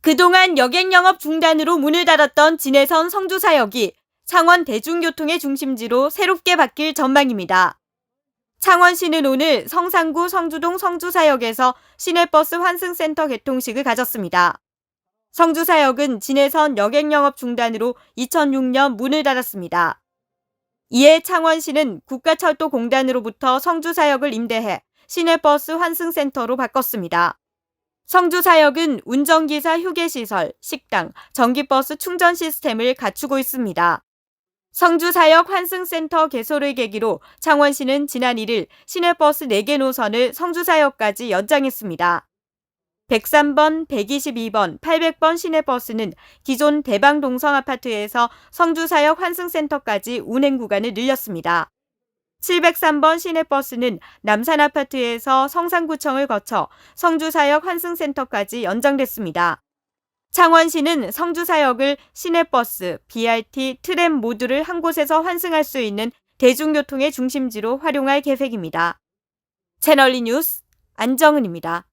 그동안 여객 영업 중단으로 문을 닫았던 진해선 성주사역이 창원 대중교통의 중심지로 새롭게 바뀔 전망입니다. 창원시는 오늘 성산구 성주동 성주사역에서 시내버스 환승센터 개통식을 가졌습니다. 성주사역은 진해선 여객 영업 중단으로 2006년 문을 닫았습니다. 이에 창원시는 국가철도공단으로부터 성주사역을 임대해 시내버스 환승센터로 바꿨습니다. 성주 사역은 운전기사 휴게시설, 식당, 전기버스 충전 시스템을 갖추고 있습니다. 성주 사역 환승센터 개소를 계기로 창원시는 지난 1일 시내버스 4개 노선을 성주 사역까지 연장했습니다. 103번, 122번, 800번 시내버스는 기존 대방동성 아파트에서 성주사역 환승센터까지 운행 구간을 늘렸습니다. 703번 시내버스는 남산 아파트에서 성산구청을 거쳐 성주사역 환승센터까지 연장됐습니다. 창원시는 성주사역을 시내버스, BRT, 트램 모두를 한 곳에서 환승할 수 있는 대중교통의 중심지로 활용할 계획입니다. 채널리 뉴스 안정은입니다.